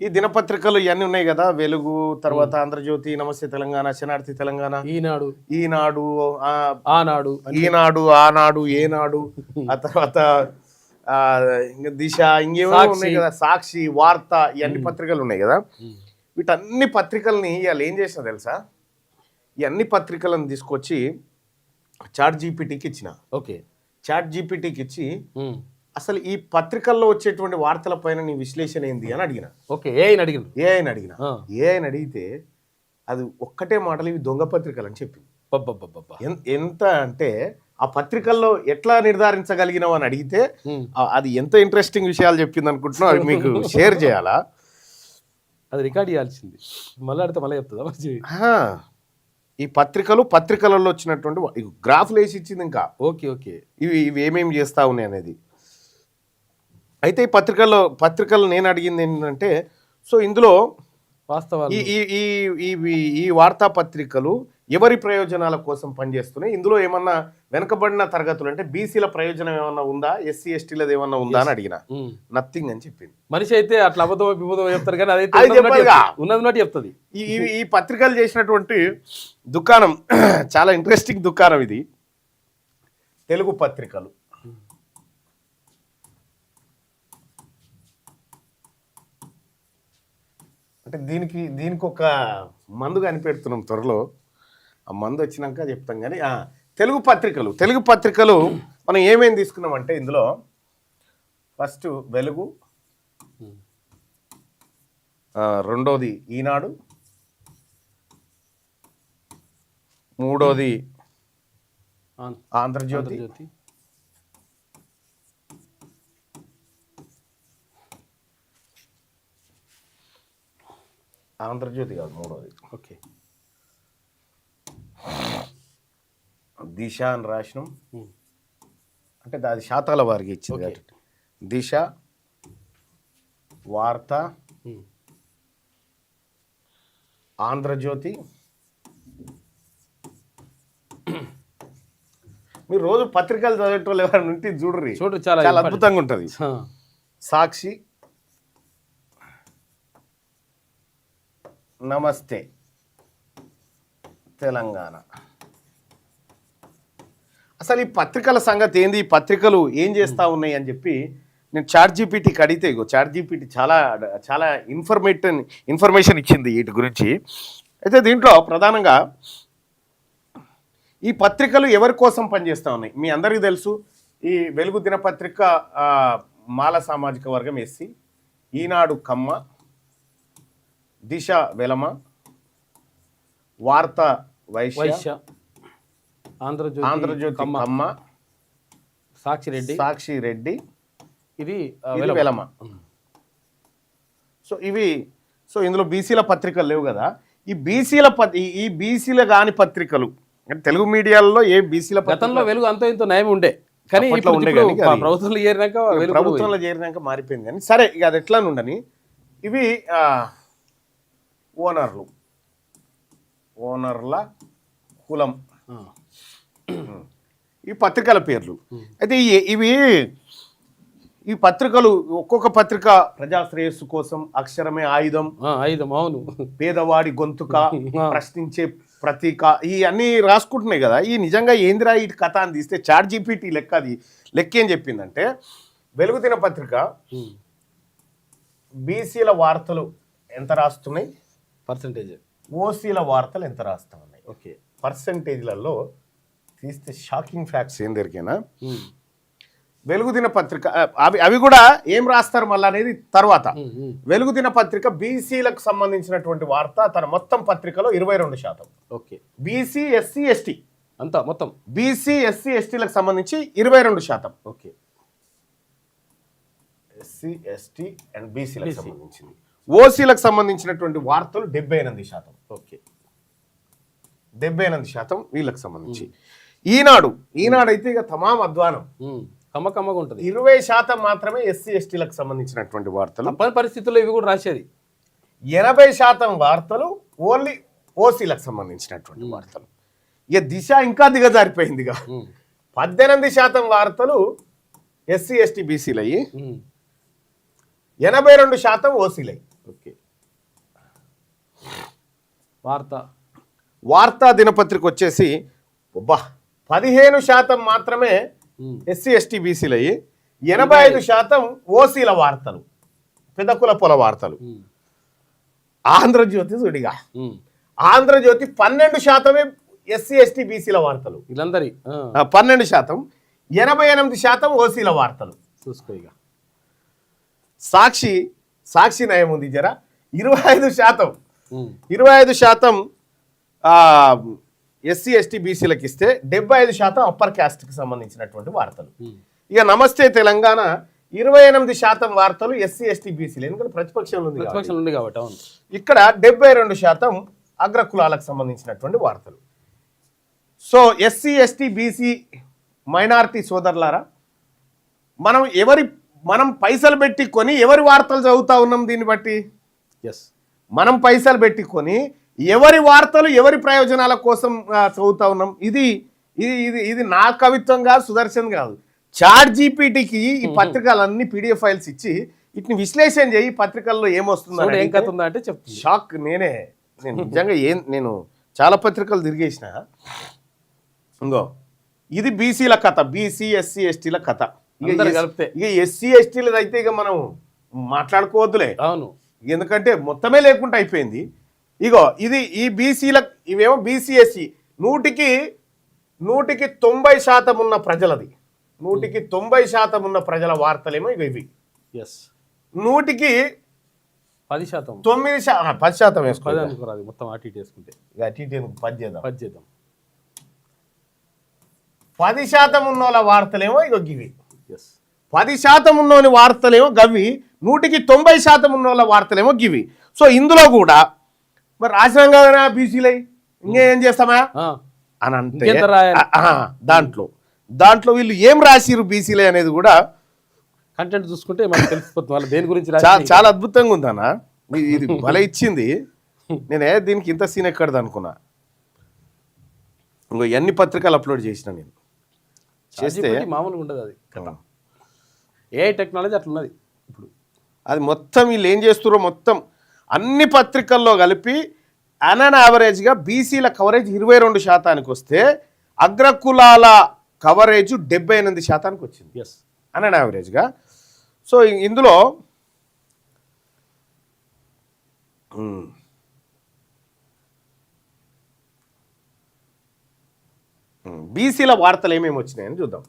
ఈ దినపత్రికలు ఇవన్నీ ఉన్నాయి కదా వెలుగు తర్వాత ఆంధ్రజ్యోతి నమస్తే తెలంగాణ శనార్థి తెలంగాణ. ఈనాడు. ఈనాడు ఆనాడు. ఈనాడు ఆనాడు ఏనాడు ఆ తర్వాత దిశ ఇంకేమో. ఉన్నాయి కదా సాక్షి వార్త ఇవన్నీ పత్రికలు ఉన్నాయి కదా. వీటన్ని పత్రికల్ని ఇవాళ ఏం చేసిన తెలుసా? ఈ అన్ని పత్రికలను తీసుకొచ్చి చాట్ జీపీటీకి ఇచ్చిన. ఓకే. చాట్ జీపీటీకి ఇచ్చి. అసలు ఈ పత్రికల్లో వచ్చేటువంటి వార్తల పైన నీ విశ్లేషణ ఏంది అని అడిగిన. ఓకే ఏ అని అడిగిండు? ఏ అని అడిగిన. ఏ అని అడిగితే అది ఒక్కటే మాటలు ఇవి దొంగ పత్రికలు అని చెప్పింది. ఎంత అంటే ఆ పత్రికల్లో ఎట్లా నిర్ధారించగలిగినావు అని అడిగితే అది ఎంత ఇంట్రెస్టింగ్ విషయాలు చెప్పింది అనుకుంటున్నావు అవి మీకు షేర్ చేయాలా? అది రికార్డ్ చేయాల్సింది. మళ్ళీ అడితే మళ్ళీ చెప్తుందా. ఈ పత్రికలు పత్రికలలో వచ్చినటువంటి గ్రాఫ్లు వేసి ఇచ్చింది ఇంకా. Okay okay. ఇవి ఇవి ఏమేమి చేస్తా ఉన్నాయి అనేది. అయితే ఈ పత్రికల్లో పత్రికలు నేను అడిగింది ఏంటంటే సో ఇందులో వాస్తవాలు. ఈ ఈ ఈ వార్తాపత్రికలు ఎవరి ప్రయోజనాల కోసం పనిచేస్తున్నాయి? ఇందులో ఏమన్నా వెనకబడిన తరగతులు అంటే బీసీల ప్రయోజనం ఏమన్నా ఉందా? ఎస్సీ ఎస్టీలది ఏమన్నా ఉందా అని అడిగిన. నథింగ్ అని చెప్పింది. మనిషి అయితే అట్లా అబద్ధం విబద్ధం చెప్తారు కానీ అదైతే ఉన్నది చెప్పదుగా. చెప్తుంది. ఈ- ఈ పత్రికలు చేసినటువంటి దుకాణం చాలా ఇంట్రెస్టింగ్ దుకాణం ఇది. తెలుగు పత్రికలు. అంటే దీనికి దీనికి ఒక మందు కనిపెడుతున్నాం త్వరలో. ఆ మందు వచ్చినాక చెప్తాం కానీ తెలుగు పత్రికలు తెలుగు పత్రికలు మనం ఏమేమి తీసుకున్నామంటే ఇందులో ఫస్ట్ వెలుగు రెండోది ఈనాడు మూడోది ఆంధ్రజ్యోతి ఆంధ్రజ్యోతి కాదు మూడోది ఓకే దిశ అని రాసినాం. అంటే అది శాతాల వారికి ఇచ్చింది. కాబట్టి దిశ వార్త. ఆంధ్రజ్యోతి మీరు రోజు పత్రికలు చదివేటోళ్ళు ఎవరైనా ఉంటే చూడరి చూడు చాలా. అద్భుతంగా ఉంటుంది. సాక్షి నమస్తే. తెలంగాణ. అసలు ఈ పత్రికల సంగతి ఏంది? ఈ పత్రికలు ఏం చేస్తా ఉన్నాయి అని చెప్పి నేను చాట్ జీపీటీకి అడిగితే ఇగో చాట్ జీపీటీ చాలా చాలా ఇన్ఫర్మేషన్ ఇన్ఫర్మేషన్ ఇచ్చింది వీటి గురించి. అయితే దీంట్లో ప్రధానంగా ఈ పత్రికలు ఎవరి కోసం పనిచేస్తూ ఉన్నాయి? మీ అందరికీ తెలుసు ఈ వెలుగు దినపత్రిక మాల సామాజిక వర్గం ఎస్సీ ఈనాడు కమ్మ దిశ వెలమ వార్త వైశ్య ఆంధ్రజ్యోతి ఆంధ్రజ్యోతి కమ్మ, సాక్షి రెడ్డి సాక్షి రెడ్డి ఇది వెలమ. సో ఇవి సో ఇందులో బీసీల పత్రికలు లేవు కదా. ఈ బీసీల ఈ- బీసీల కాని పత్రికలు అంటే తెలుగు మీడియాలో ఏ బీసీల గతంలో వెలుగు అంతో ఇంతో నయం ఉండే. కానీ ప్రభుత్వంలో చేరినాక ప్రభుత్వంలో చేరినాక మారిపోయింది కానీ సరే ఇక అది ఎట్లా ఉండని. ఇవి ఓనర్లు. ఓనర్ల కులం. ఈ పత్రికల పేర్లు. అయితే ఇవి ఈ పత్రికలు ఒక్కొక్క పత్రిక ప్రజా శ్రేయస్సు కోసం అక్షరమే ఆయుధం. ఆ, ఐదం అవును. పేదవాడి గొంతుక. ప్రశ్నించే ప్రతీక. ఈ అన్ని రాసుకుంటున్నాయి కదా. ఈ నిజంగా ఏందిరా ఈ కథ అని తీస్తే చాట్ జీపీటీ లెక్క అది. లెక్క ఏం చెప్పిందంటే వెలుగు దిన పత్రిక. బీసీల వార్తలు ఎంత రాస్తున్నాయి? పర్సంటేజ్ ఓసీల వార్తలు ఎంత రాస్తా ఉన్నాయి? ఓకే పర్సంటేజ్లలో తీస్తే షాకింగ్ ఫ్యాక్ట్స్ ఏం దొరికినా? ఉమ్. వెలుగు దిన పత్రిక అవి అవి కూడా ఏం రాస్తారు మళ్ళీ అనేది తర్వాత. ఉమ్, ఉమ్. వెలుగు దిన పత్రిక బీసీలకు సంబంధించినటువంటి వార్త తన మొత్తం పత్రికలో ఇరవై రెండు శాతం. Okay BC SC ST. అంతా మొత్తం? బీసీ ఎస్సీ ఎస్టీలకు సంబంధించి ఇరవై రెండు శాతం. ఓకే ఎస్సీ ఎస్టీ అండ్ బీసీలకు. సంబంధించింది. ఓసీలకు సంబంధించినటువంటి వార్తలు డెబ్బై ఎనిమిది శాతం. ఓకే. డెబ్బై ఎనిమిది శాతం వీళ్ళకి సంబంధించి. ఈనాడు ఈనాడు అయితే ఇక తమాం అధ్వానం ఉమ్. కమ్మ కమ్మగా ఉంటుంది. ఇరవై శాతం మాత్రమే ఎస్సీ ఎస్టీలకు సంబంధించినటువంటి వార్తలు. పరిస్థితుల్లో ఇవి కూడా రాసేది. ఎనభై శాతం వార్తలు ఓన్లీ ఓసీలకు సంబంధించినటువంటి వార్తలు. ఇక దిశ ఇంకా దిగజారిపోయింది ఇక. పద్దెనిమిది శాతం వార్తలు ఎస్సీ ఎస్టీ బీసీలు అయ్యి ఉమ్. ఎనభై రెండు శాతం ఓసీలు అయ్యి ఓకే వార్త. వార్తా దినపత్రిక వచ్చేసి అబ్బా పదిహేను శాతం మాత్రమే ఎస్సీ ఎస్టీ బీసీలు అయ్యి ఎనభై ఐదు. శాతం ఓసీల వార్తలు పెద్ద కుల పొల వార్తలు. ఆంధ్రజ్యోతి సుడిగా. ఆంధ్రజ్యోతి పన్నెండు శాతమే ఎస్సీ ఎస్టీ బీసీల వార్తలు. వీళ్ళందరి పన్నెండు శాతం ఎనభై ఎనిమిది శాతం ఓసీల వార్తలు. చూసుకో ఇక. సాక్షి సాక్షి నయం ఉంది జర. ఇరవై ఐదు శాతం ఇరవై ఐదు శాతం ఎస్సీ ఎస్టీ బీసీలకు ఇస్తే డెబ్బై ఐదు శాతం అప్పర్ క్యాస్ట్కి సంబంధించినటువంటి వార్తలు. ఇక నమస్తే తెలంగాణ ఇరవై ఎనిమిది శాతం వార్తలు ఎస్సీ ఎస్టీ బీసీలు. ఎందుకంటే ప్రతిపక్షంలో ఉంది. ప్రతిపక్షాలు ఉంది కాబట్టి అవును. ఇక్కడ డెబ్బై రెండు శాతం అగ్రకులాలకు సంబంధించినటువంటి వార్తలు. So SC ST BC minority సోదరులారా మనం ఎవరి మనం పైసలు పెట్టి కొని ఎవరి వార్తలు చదువుతా ఉన్నాం దీన్ని బట్టి? ఎస్ మనం పైసలు పెట్టి కొని ఎవరి వార్తలు ఎవరి ప్రయోజనాల కోసం చదువుతా ఉన్నాం? ఇది ఇది ఇది ఇది నా కవిత్వం కాదు సుదర్శన్ కాదు. చాట్ జీపీటీకి ఈ పత్రికలన్నీ పీడిఎఫ్ ఫైల్స్ ఇచ్చి వీటిని విశ్లేషణ చేయి పత్రికల్లో చూడు ఏం ఏమొస్తుంది కథ అంటే చెప్తుంది. షాక్ నేనే నేను నిజంగా ఏం నేను చాలా పత్రికలు తిరిగేసిన. ఇంకో ఇది బీసీల కథ బీసీ ఎస్సీ ఎస్టీల కథ. ఇక కలిపితే. ఇక ఎస్సీ ఎస్టీలది అయితే ఇక మనం మాట్లాడుకోవద్దులే. అవును. ఎందుకంటే మొత్తమే లేకుండా అయిపోయింది. ఇగో ఇది ఈ బీసీల ఇవేమో బీసీఎస్సి నూటికి నూటికి తొంభై శాతం ఉన్న ప్రజలది. నూటికి తొంభై శాతం ఉన్న ప్రజల వార్తలేమో ఇగో ఇవి. ఎస్ నూటికి పది శాతం. తొమ్మిది శా ఆ, పది శాతం వేసుకో పది అనుకోరాదు మొత్తం అటు ఇటు వేసుకుంటే. ఇక అటు ఇటు పది చేద్దాం. పది చేద్దాం. పది శాతం ఉన్న వాళ్ళ వార్తలేమో ఇగో గివి ఎస్ పది శాతం ఉన్నోని వార్తలేమో గవి నూటికి తొంభై శాతం ఉన్న వాళ్ళ వార్తలేమో గివి సో ఇందులో కూడా మరి రాసినాం కదా బీసీలై ఇంకేం చేస్తామా? అని అంటే దాంట్లో. దాంట్లో వీళ్ళు ఏం రాసిరు బీసీలే అనేది కూడా కంటెంట్ చూసుకుంటే మనకు తెలిసిపోతుంది. వాళ్ళు దేని గురించి చాలా అద్భుతంగా ఉందన్న ఇది- భలే ఇచ్చింది. నేనే దీనికి ఇంత సీన్ ఎక్కడది అనుకున్నా. ఇంకో ఎన్ని పత్రికలు అప్లోడ్ చేసిన నేను. చేస్తే మామూలుగా ఉండదు అది. ఏ టెక్నాలజీ అట్లా ఉన్నది ఇప్పుడు. అది మొత్తం వీళ్ళు ఏం చేస్తారో మొత్తం అన్ని పత్రికల్లో కలిపి అన్ యావరేజ్గా బీసీల కవరేజ్ ఇరవై రెండు శాతానికి వస్తే అగ్రకులాల కవరేజ్ డెబ్బై ఎనిమిది శాతానికి వచ్చింది. ఎస్ అన్ యావరేజ్గా సో ఇందులో బీసీల వార్తలు ఏమేమి వచ్చినాయని చూద్దాం.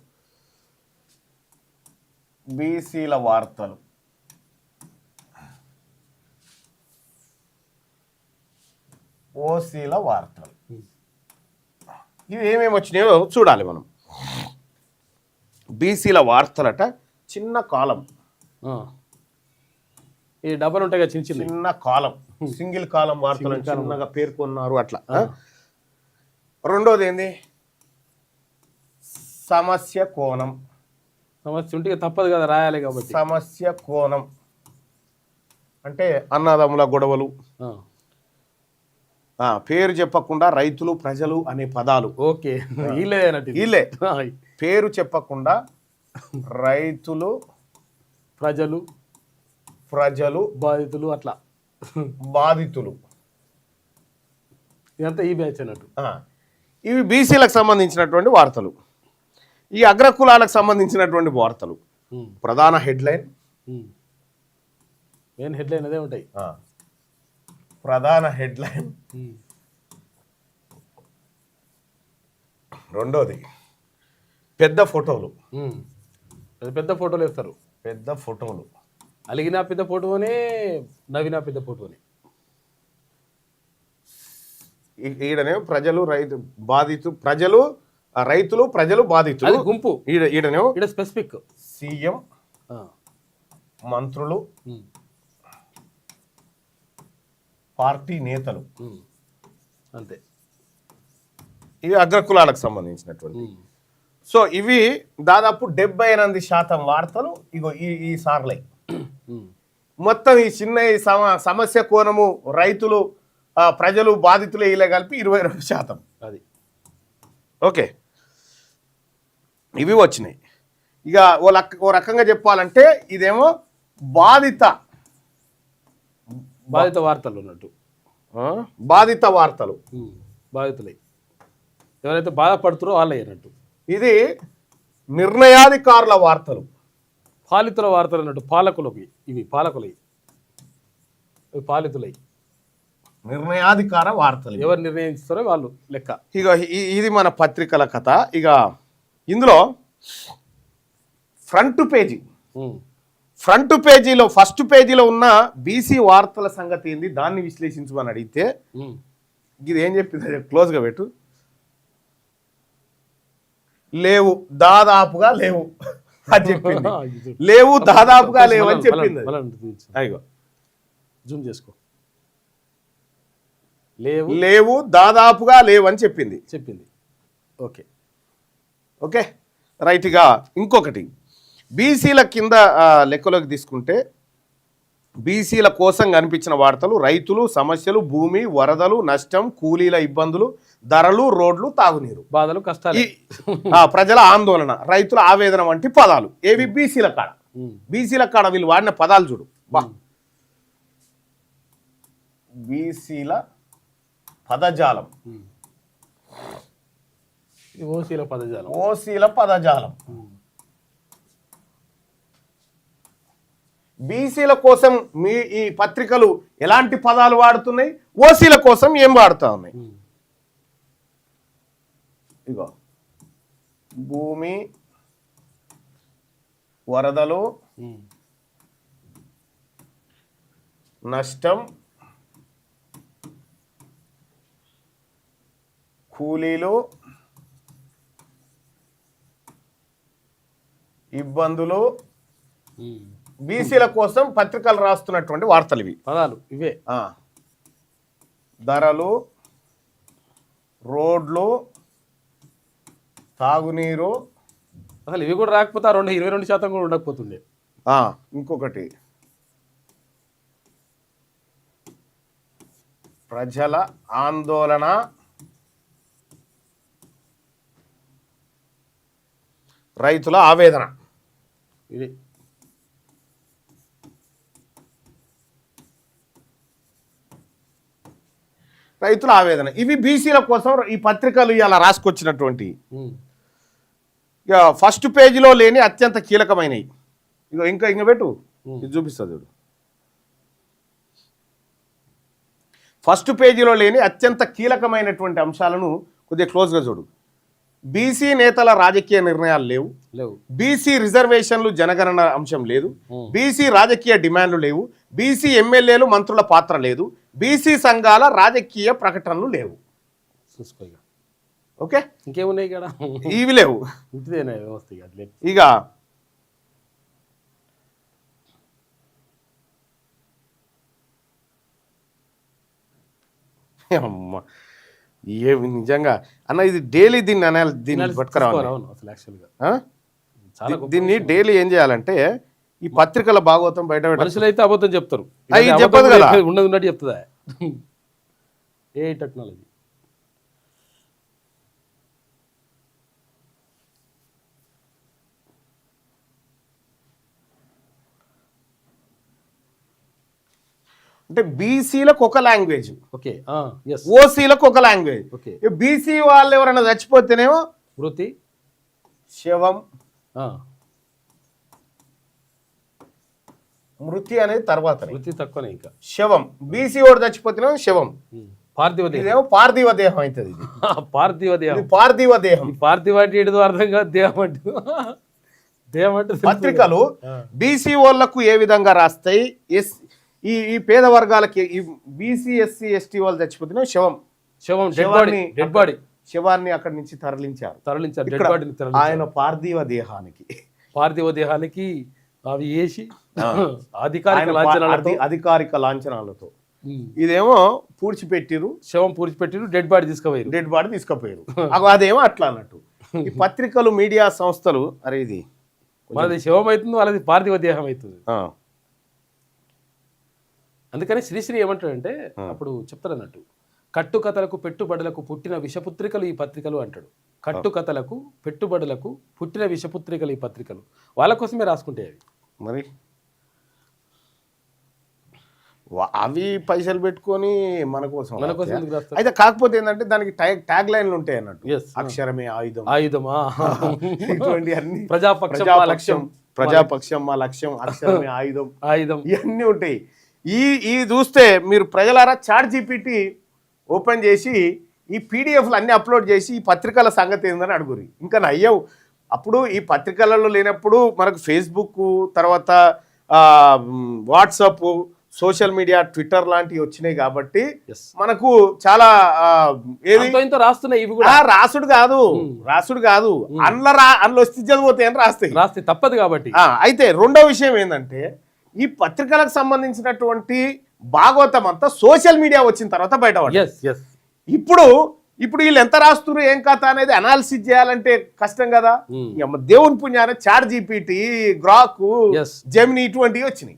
బీసీల వార్తలు. ఓసీల వార్తలు. ఇవి ఏమేమి వచ్చినాయో చూడాలి మనం. బీసీల వార్తలట చిన్న కాలం. ఈ డబ్బలు ఉంటాయి కదా చిన్న చిన్న. చిన్న కాలం. సింగిల్ కాలం వార్తలు చిన్నగా పేర్కొన్నారు అట్లా? రెండోది ఏంది? సమస్య కోణం. సమస్య ఉంటే తప్పదు కదా రాయాలి కాబట్టి. సమస్య కోణం. అంటే అన్నదమ్ముల గొడవలు. పేరు చెప్పకుండా రైతులు ప్రజలు అనే పదాలు. ఓకే. వీళ్ళే పేరు చెప్పకుండా రైతులు ప్రజలు ప్రజలు బాధితులు అట్లా. బాధితులు. ఇదంతా ఈ బ్యాచ్ అన్నట్టు. ఇవి బీసీలకు సంబంధించినటువంటి వార్తలు. ఈ అగ్రకులాలకు సంబంధించినటువంటి వార్తలు. ప్రధాన హెడ్లైన్. మెయిన్ హెడ్లైన్ అదే ఉంటాయి. ప్రధాన హెడ్లైన్. రెండోది పెద్ద ఫోటోలు. పెద్ద ఫోటోలు వేస్తారు. పెద్ద ఫోటోలు. అలిగిన పెద్ద ఫోటోనే నవ్విన పెద్ద ఫోటోనే. ఈడనే ప్రజలు రైతు బాధితు ప్రజలు రైతులు ప్రజలు బాధితులు. గుంపు. ఈడ ఈడనేమో ఇక్కడ స్పెసిఫిక్ సీఎం మంత్రులు పార్టీ నేతలు. అంతే. ఇవి అగ్రకులాలకు సంబంధించినటువంటి సో ఇవి దాదాపు డెబ్బై ఎనిమిది శాతం వార్తలు. ఇగో ఈ ఈ సార్లే. మొత్తం ఈ చిన్న ఈ సమ సమస్య కోణము రైతులు ప్రజలు బాధితులు ఇలా కలిపి ఇరవై రెండు శాతం. అది. ఓకే. ఇవి వచ్చినాయి. ఇక ఓ లక్ ఓ రకంగా చెప్పాలంటే ఇదేమో బాధిత. బాధిత వార్తలు ఉన్నట్టు. బాధిత వార్తలు. బాధితులై. ఎవరైతే బాధపడుతారో వాళ్ళే అన్నట్టు. ఇది నిర్ణయాధికారుల వార్తలు. పాలితుల వార్తలు అన్నట్టు పాలకులకి ఇవి పాలకులై. ఇవి పాలితులై. నిర్ణయాధికార వార్తలు. ఎవరు నిర్ణయిస్తారో వాళ్ళు లెక్క. ఇక ఇది మన పత్రికల కథ. ఇక ఇందులో ఫ్రంట్ పేజీ. ఫ్రంట్ పేజీలో ఫస్ట్ పేజీలో ఉన్న బీసీ వార్తల సంగతి ఏంది దాన్ని విశ్లేషించమని అడిగితే. ఇది ఏం చెప్పింది? క్లోజ్గా పెట్టు. లేవు దాదాపుగా లేవు అది చెప్పింది. లేవు దాదాపుగా లేవు అని చెప్పింది. అయ్యో జూమ్ చేసుకో. లేవు. లేవు దాదాపుగా లేవు అని చెప్పింది. చెప్పింది. ఓకే. ఓకే? రైట్గా ఇంకొకటి. బీసీల కింద లెక్కలోకి తీసుకుంటే బీసీల కోసం కనిపించిన వార్తలు రైతులు సమస్యలు భూమి వరదలు నష్టం కూలీల ఇబ్బందులు ధరలు రోడ్లు తాగునీరు. బాధలు కష్టాలు. ప్రజల ఆందోళన రైతుల ఆవేదన వంటి పదాలు. ఏవి? బీసీల కాడ. బీసీల కాడ వీళ్ళు వాడిన పదాలు చూడు. బా. బీసీల పదజాలం. ఓసీల పదజాలం. ఓసీల పదజాలం. బీసీల కోసం మీ ఈ పత్రికలు ఎలాంటి పదాలు వాడుతున్నాయి? ఓసీల కోసం ఏం వాడుతా ఉన్నాయి? ఇగో. భూమి వరదలు నష్టం కూలీలు ఇబ్బందులు. బీసీల కోసం పత్రికలు రాస్తున్నటువంటి వార్తలు ఇవి. పదాలు ఇవే. ధరలు రోడ్లు తాగునీరు. అసలు ఇవి కూడా రాకపోతే రెండు ఇరవై రెండు శాతం కూడా ఉండకపోతుండే. ఇంకొకటి. ప్రజల ఆందోళన. రైతుల ఆవేదన. ఇది. రైతుల ఆవేదన. ఇవి బీసీల కోసం ఈ పత్రికలు ఇలా రాసుకొచ్చినటువంటి. ఇక ఫస్ట్ పేజీలో లేని అత్యంత కీలకమైనవి ఇక ఇంకా ఇంక పెట్టు. ఇది చూపిస్తా చూడు. ఫస్ట్ పేజీలో లేని అత్యంత కీలకమైనటువంటి అంశాలను కొద్దిగా క్లోజ్గా చూడు. బీసీ నేతల రాజకీయ నిర్ణయాలు లేవు. లేవు. బీసీ రిజర్వేషన్లు జనగణన అంశం లేదు. బీసీ రాజకీయ డిమాండ్లు లేవు. బీసీ ఎమ్మెల్యేలు మంత్రుల పాత్ర లేదు. బీసీ సంఘాల రాజకీయ ప్రకటనలు లేవు. చూసుకో ఓకే? ఇంకేమున్నాయి ఇక్కడ? ఇవి లేవు. వ్యవస్థ ఇక అట్లే ఇక అమ్మ. ఏమి నిజంగా. అన్న ఇది డైలీ దీన్ని అనాలి దీన్ని పట్టుకురావాలి. అవును అసలు యాక్చువల్గా దీన్ని డైలీ ఏం చేయాలంటే ఈ పత్రికల భాగవతం బయట మనుషులు అయితే అబద్ధం చెప్తారు. చెప్పదు అబద్ధం కదా. చెప్పేది ఉన్నది ఉన్నట్టు చెప్తుందా? ఏ టెక్నాలజీ? అంటే బీసీలకు ఒక లాంగ్వేజ్ ఓకే ఓసీలకు ఒక లాంగ్వేజ్ ఓకే బీసీ వాళ్ళు ఎవరైనా చచ్చిపోతేనేమో వృత్తి శవం ఆ, మృతి అనేది తర్వాత వృత్తి తక్కువనే ఇంకా. శవం. బీసీ వాడు చచ్చిపోతేనేమో శవం. ఉమ్. పార్థివ దేహం. పార్థివ దేహం అవుతుంది ఇది. పార్థివ దేహం. పార్థివ దేహం. పార్థివ అంటే అర్థం కాదు దేహం అంటే. దేహం అంటే. పత్రికలు. బీసీ వాళ్ళకు ఏ విధంగా రాస్తాయి? ఎస్ ఈ ఈ పేద వర్గాలకి ఈ బీసీ ఎస్సీ ఎస్టీ వాళ్ళు చచ్చిపోతేనే శవం. శవం డెడ్ బాడీ శవాన్ని డెడ్ బాడీ శవాన్ని అక్కడి నుంచి తరలించారు. తరలించారు డెడ్ బాడీని ఆయన పార్థివ దేహానికి. పార్థివ దేహానికి అవి వేసి అధికారిక అధికారిక లాంఛనాలతో. ఇదేమో పూడ్చిపెట్టిరు. శవం పూడ్చిపెట్టిరు డెడ్ బాడీ తీసుకుపోయారు. డెడ్ బాడీ తీసుకుపోయారు. అదేమో అట్లా అన్నట్టు. ఈ పత్రికలు మీడియా సంస్థలు అరే ఇది మనది శవం అవుతుంది వాళ్ళది పార్థివ దేహం అవుతుంది అందుకని శ్రీశ్రీ ఏమంటాడంటే అప్పుడు చెప్తాడు అన్నట్టు కట్టుకథలకు పెట్టుబడులకు పుట్టిన విషపుత్రికలు ఈ పత్రికలు అంటాడు. కట్టుకథలకు పెట్టుబడులకు పుట్టిన విషపుత్రికలు ఈ పత్రికలు. వాళ్ళ కోసమే రాసుకుంటే అవి. మరి? అవి పైసలు పెట్టుకొని మన కోసం మన కోసం? అయితే కాకపోతే ఏంటంటే దానికి ట్యాగ్ ట్యాగ్ లైన్లు ఉంటాయి అన్నట్టు. అక్షరమే ఆయుధం. ఆయుధమా ఇటువంటి అన్ని. ప్రజాపక్షం లక్ష్యం. ప్రజాపక్షం మా లక్ష్యం అక్షరమే ఆయుధం. ఆయుధం. ఇవన్నీ ఉంటాయి. ఈ ఈ చూస్తే మీరు ప్రజలారా చాట్ జీపీటీ ఓపెన్ చేసి ఈ పీడిఎఫ్లు అన్ని అప్లోడ్ చేసి ఈ పత్రికల సంగతి ఏందని అడుగురి. ఇంకా నయ్యవు. అప్పుడు ఈ పత్రికలలో లేనప్పుడు మనకు ఫేస్బుక్ తర్వాత వాట్సాప్ సోషల్ మీడియా ట్విట్టర్ లాంటివి వచ్చినాయి కాబట్టి మనకు చాలా ఏది? రాస్తున్నాయి ఇవి కూడా. రాసుడు కాదు. రాసుడు కాదు. అందులో రా అందులో వస్తే చదిపోతే అని రాస్తాయి. రాస్తే తప్పదు కాబట్టి. అయితే రెండో విషయం ఏంటంటే ఈ పత్రికలకు సంబంధించినటువంటి భాగవతం అంతా సోషల్ మీడియా వచ్చిన తర్వాత ఎస్ ఇప్పుడు ఇప్పుడు వీళ్ళు ఎంత రాస్తున్నారు ఏం కథ అనేది అనాలిసిస్ చేయాలంటే కష్టం కదా. Hmm. దేవుని పుణ్యాన చాట్ జీపీటీ గ్రాక్. జెమిని ఇటువంటివి వచ్చినాయి.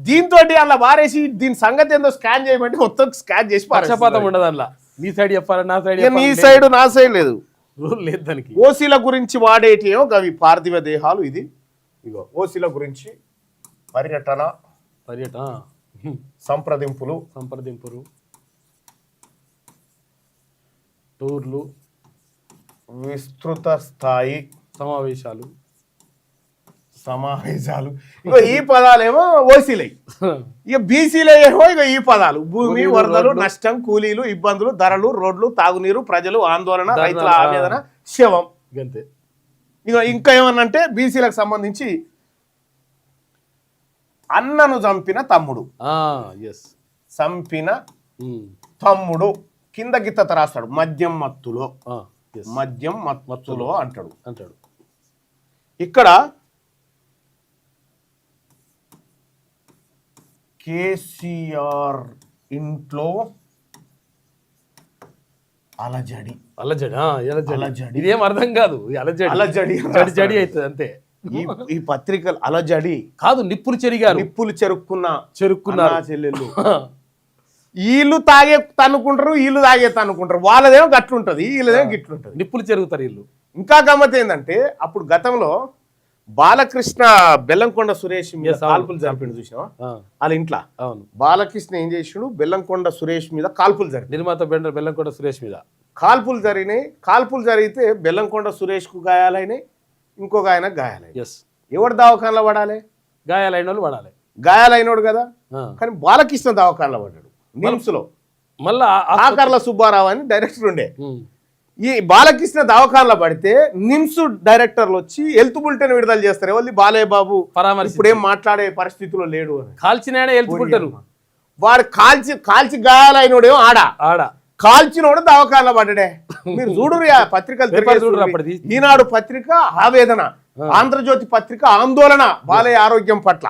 దీంతో అలా వారేసి దీని సంగతి ఏందో స్కాన్ చేయమంటే మొత్తం స్కాన్ చేసి పక్షపాతం. ఉండదు అందులో. నీ సైడ్ చెప్పాలి నా సైడ్ నీ సైడ్ నా సైడ్ లేదు. లేదు. దానికి. ఓసీల గురించి వాడేటియో గవి పార్థివ దేహాలు ఇది. ఇగో ఓసీల గురించి పర్యటన పర్యటన సంప్రదింపులు సంప్రదింపులు. టూర్లు. విస్తృత స్థాయి సమావేశాలు. సమావేశాలు. ఇగో ఈ పదాలేమో ఓసీలై. ఇక బీసీలో ఏమో ఇక ఈ పదాలు. భూమి వరదలు. నష్టం కూలీలు ఇబ్బందులు ధరలు రోడ్లు తాగునీరు ప్రజలు ఆందోళన రైతుల. ఆవేదన శవం ఇక ఇంకా ఏమన్నంటే బీసీలకు సంబంధించి అన్నను చంపిన తమ్ముడు. ఎస్ చంపిన తమ్ముడు కింద గిత్తత రాస్తాడు మద్యం మత్తులో. మద్యం మత్తులో అంటాడు. అంటాడు. ఇక్కడ కేసీఆర్ ఇంట్లో అలజడి. అలజడి అలజడి. ఇదేం అర్థం కాదు అలజడి. అలజడి జడి జడి అవుతుంది అంతే. ఈ పత్రికలు అలజడి కాదు నిప్పులు చెరిగారు. నిప్పులు చెరుక్కున్న చెరుక్కున్నారు. అన్నా చెల్లెళ్ళు. వీళ్ళు తాగే తన్నుకుంటారు వీళ్ళు తాగే తన్నుకుంటారు. వాళ్ళదేమో గట్లుంటది వీళ్ళదేమో గిట్లుంటది. నిప్పులు చెరుగుతారు వీళ్ళు ఇంకా గమ్మత్ ఏంటంటే అప్పుడు గతంలో బాలకృష్ణ బెల్లంకొండ సురేష్ మీద. కాల్పులు జరిపిండు చూసినావా? వాళ్ళ ఇంట్లో. అవును. బాలకృష్ణ ఏం చేసిండు? బెల్లంకొండ సురేష్ మీద కాల్పులు జరిపాడు నిర్మాత బెండర్ బెల్లంకోట సురేష్ మీద. కాల్పులు జరిగినాయి. కాల్పులు జరిగితే బెల్లంకొండ సురేష్కు గాయాలైనాయి. ఇంకొక ఆయన గాయాలైనాయి ఎస్ ఎవడు దవాఖానలో పడాలి? గాయాలైన వాళ్ళు పడాలి. గాయాలైనోడు కదా. కానీ బాలకృష్ణ దవాఖానలో పడ్డాడు నిమ్స్లో మళ్ళా ఆకర్ల సుబ్బారావు అని డైరెక్టర్ ఉండే. ఈ బాలకృష్ణ దవాఖానలో పడితే నిమ్స్ డైరెక్టర్లు వచ్చి హెల్త్ బులెటిన్ విడుదల చేస్తారు. ఎవరి బాలయ్య బాబు పరామర్శి ఇప్పుడేం మాట్లాడే పరిస్థితిలో లేడు అని. కాల్చినాడే వెళ్తుకుంటారు వాడు కాల్చి కాల్చి గాయాలైనోడేమో ఆడ. ఆడ. కాల్చినోడు దవాఖానలో పడ్డాడే. మీరు చూడురు పత్రికలు. ఈనాడు పత్రిక ఆవేదన ఆంధ్రజ్యోతి పత్రిక ఆందోళన బాలయ్య ఆరోగ్యం పట్ల.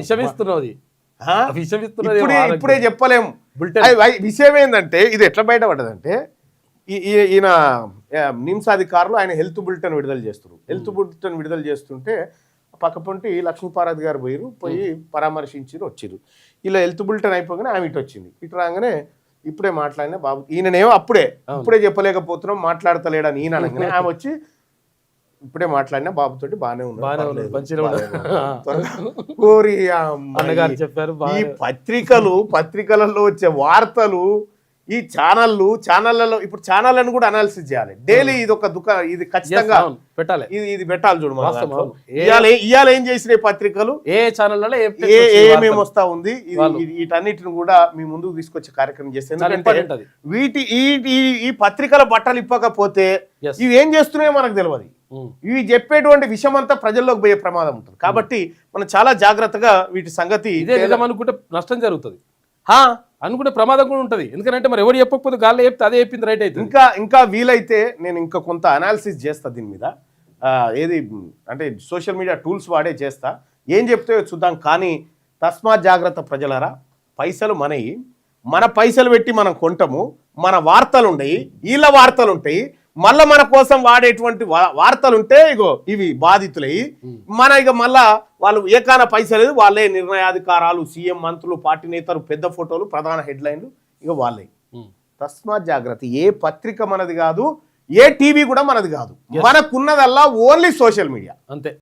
విషమిస్తున్నది. ఇప్పుడే. ఇప్పుడే చెప్పలేము విషయం ఏంటంటే ఇది ఎట్లా బయటపడ్డదంటే ఈయన నిమ్స్ అధికారులు ఆయన హెల్త్ బులెటిన్ విడుదల చేస్తారు హెల్త్ బులెటిన్ విడుదల చేస్తుంటే పక్కపొంటి లక్ష్మీపార్వతి గారు పోయిరు పోయి పరామర్శించిరు వచ్చిరు ఇలా హెల్త్ బులెటిన్ అయిపోగానే ఆమె ఇటు వచ్చింది ఇటు రాగానే ఇప్పుడే మాట్లాడిన బాబు. ఈయననేమో అప్పుడే ఇప్పుడే చెప్పలేకపోతున్నాం మాట్లాడతలేడని ఈయన అనగానే ఆమె వచ్చి ఇప్పుడే మాట్లాడినా బాబుతోటి బాగానే అన్నగారు ఈ- చెప్పారు ఈ బాగా పత్రికలు పత్రికలలో వచ్చే వార్తలు ఈ ఛానళ్ళు ఛానళ్ళలో ఇప్పుడు ఛానళ్ళను కూడా అనాలిసిస్ చేయాలి. డైలీ ఇది ఒక దుకా ఇది ఖచ్చితంగా పెట్టాలి. ఇది ఇది పెట్టాలి చూడు ఇవాళ ఏం చేసినాయి పత్రికలు? ఏ ఏ ఏమేమి వస్తా ఉంది వీటన్నిటిని కూడా మీ ముందుకు తీసుకొచ్చే కార్యక్రమం చేస్తే ఎందుకంటే వీటి ఈ పత్రికల బట్టలు ఇప్పకపోతే. ఇవి ఏం చేస్తున్నాయో మనకు తెలియదు ఇవి చెప్పేటువంటి విషయం అంతా ప్రజల్లోకి పోయే ప్రమాదం ఉంటుంది. కాబట్టి మనం చాలా జాగ్రత్తగా వీటి సంగతి అనుకుంటే నష్టం జరుగుతుంది. హా, అనుకుంటే ప్రమాదం కూడా ఉంటుంది. ఎందుకంటే మరి ఎవరు చెప్పకపోతే గాల్లో చెప్తే అదే చెప్పింది రైట్ అవుతుంది ఇంకా ఇంకా వీలైతే నేను ఇంకా కొంత అనాలిసిస్ చేస్తా దీని మీద. ఏది అంటే సోషల్ మీడియా టూల్స్ వాడే చేస్తా. ఏం చెప్తే చూద్దాం. కానీ తస్మాత్ జాగ్రత్త ప్రజలారా పైసలు మనయి. మన పైసలు పెట్టి మనం కొంటాము. మన వార్తలు ఉండయి వీళ్ళ వార్తలు ఉంటాయి మళ్ళా మన కోసం వాడేటువంటి వార్తలు ఉంటే ఇగో ఇవి బాధితులయ్యి మన ఇక మళ్ళా వాళ్ళు ఏకాన పైసలు లేదు వాళ్ళే నిర్ణయాధికారాలు సీఎం మంత్రులు పార్టీ నేతలు పెద్ద ఫోటోలు ప్రధాన హెడ్లైన్లు ఇక వాళ్ళే. తస్మాత్ జాగ్రత్త. ఏ పత్రిక మనది కాదు ఏ టీవీ కూడా మనది కాదు. మనకున్నదల్లా ఓన్లీ సోషల్ మీడియా. అంతే.